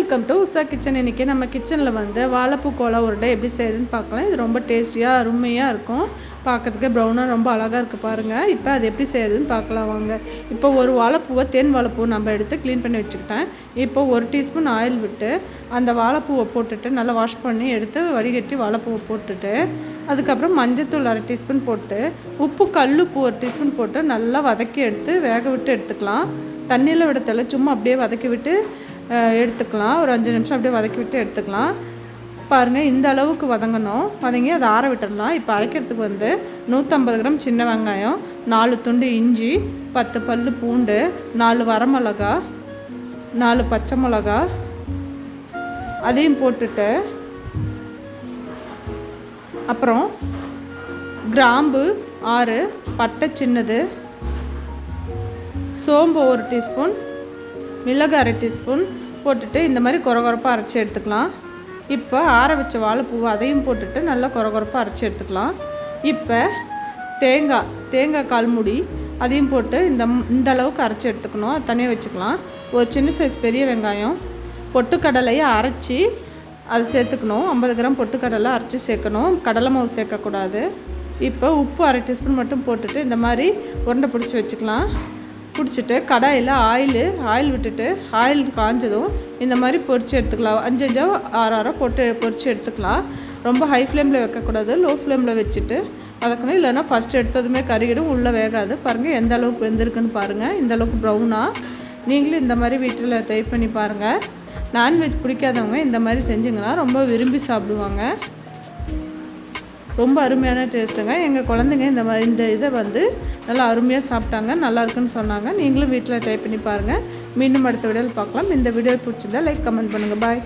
Welcome to Usha kitchen. இன்றைக்கி நம்ம கிச்சனில் வந்து வாழைப்பூ கோலா உருண்டை எப்படி செய்யுதுன்னு பார்க்கலாம். இது ரொம்ப டேஸ்டியாக அருமையாக இருக்கும். பார்க்குறதுக்கு ப்ரௌனாக ரொம்ப அழகாக இருக்குது பாருங்கள் இப்போ அது எப்படி செய்யுதுன்னு பார்க்கலாம் வாங்க. இப்போ ஒரு வாழைப்பூவை தேன் வாழைப்பூ நம்ம எடுத்து க்ளீன் பண்ணி வச்சுக்கிட்டேன். இப்போ ஒரு டீஸ்பூன் ஆயில் விட்டு அந்த வாழைப்பூவை போட்டுட்டு நல்லா வாஷ் பண்ணி எடுத்து வடிகட்டி வாழைப்பூவை போட்டுட்டு அதுக்கப்புறம் மஞ்சத்தூள் அரை டீஸ்பூன் போட்டு உப்பு கல்லுப்பு ஒரு டீஸ்பூன் போட்டு நல்லா வதக்கி எடுத்து வேக விட்டு எடுத்துக்கலாம். தண்ணியில் விட தேவை சும்மா அப்படியே வதக்கி விட்டு எடுத்துக்கலாம். ஒரு அஞ்சு நிமிஷம் அப்படியே வதக்கி விட்டு எடுத்துக்கலாம். பாருங்கள் இந்த அளவுக்கு வதங்கணும். வதங்கி அதை ஆற விட்டுடலாம் இப்போ அரைக்கிறதுக்கு வந்து நூற்றம்பது கிராம் சின்ன வெங்காயம் நாலு துண்டு இஞ்சி பத்து பல் பூண்டு நாலு வரமிளகா நாலு பச்சை மிளகா அதையும் போட்டுட்டு அப்புறம் கிராம்பு ஆறு பட்டை சின்னது சோம்பு ஒரு டீஸ்பூன் மிளகு அரை டீஸ்பூன் போட்டுட்டு இந்த மாதிரி குறகுறப்பாக அரைச்சி எடுத்துக்கலாம். இப்போ ஆற வச்ச வாழைப்பூவை அதையும் போட்டுட்டு நல்லா குறகுறப்பாக அரைச்சி எடுத்துக்கலாம். இப்போ தேங்காய் தேங்காய் கால் மூடி அதையும் போட்டு இந்த இந்த அளவுக்கு அரைச்சி எடுத்துக்கணும். அது தனியாக வச்சுக்கலாம். ஒரு சின்ன சைஸ் பெரிய வெங்காயம். பொட்டுக்கடலையை அரைச்சி அது சேர்த்துக்கணும். ஐம்பது கிராம் பொட்டுக்கடலை அரைச்சி சேர்க்கணும். கடலை மாவு சேர்க்கக்கூடாது. இப்போ உப்பு அரை டீஸ்பூன் மட்டும் போட்டுட்டு இந்த மாதிரி உருண்டை பிடிச்சி வச்சுக்கலாம். பிடிச்சிட்டு கடாயில் ஆயில் ஆயில் விட்டுட்டு ஆயில் காஞ்சதும் இந்த மாதிரி பொறிச்சு எடுத்துக்கலாம். அஞ்சு அஞ்சாக ஆறு ஆறாக போட்டு பொறிச்சு எடுத்துக்கலாம். ரொம்ப ஹை ஃப்ளேமில் வைக்கக்கூடாது லோ ஃப்ளேமில் வச்சுட்டு வதக்கணும். இல்லைன்னா ஃபஸ்ட் எடுத்ததுமே கறிகிடும் உள்ளே வேகாது. பாருங்கள் எந்த அளவுக்கு வெந்திருக்குன்னு பாருங்கள் இந்த அளவுக்கு ப்ரௌனாக நீங்களும் இந்த மாதிரி வீட்டில் ட்ரை பண்ணி பாருங்கள் நான்வெஜ் பிடிக்காதவங்க இந்த மாதிரி செஞ்சுங்கன்னா ரொம்ப விரும்பி சாப்பிடுவாங்க. ரொம்ப அருமையான டேஸ்ட்டுங்க. எங்கள் குழந்தைங்க இந்த மாதிரி இந்த இதை வந்து நல்லா அருமையாக சாப்பிட்டாங்க. நல்லாயிருக்குன்னு சொன்னாங்க. நீங்களும் வீட்டில் ட்ரை பண்ணி பாருங்கள் மீண்டும் அடுத்த வீடியோவில் பார்க்கலாம். இந்த வீடியோ பிடிச்சிருந்தா லைக் கமெண்ட் பண்ணுங்கள் பாய்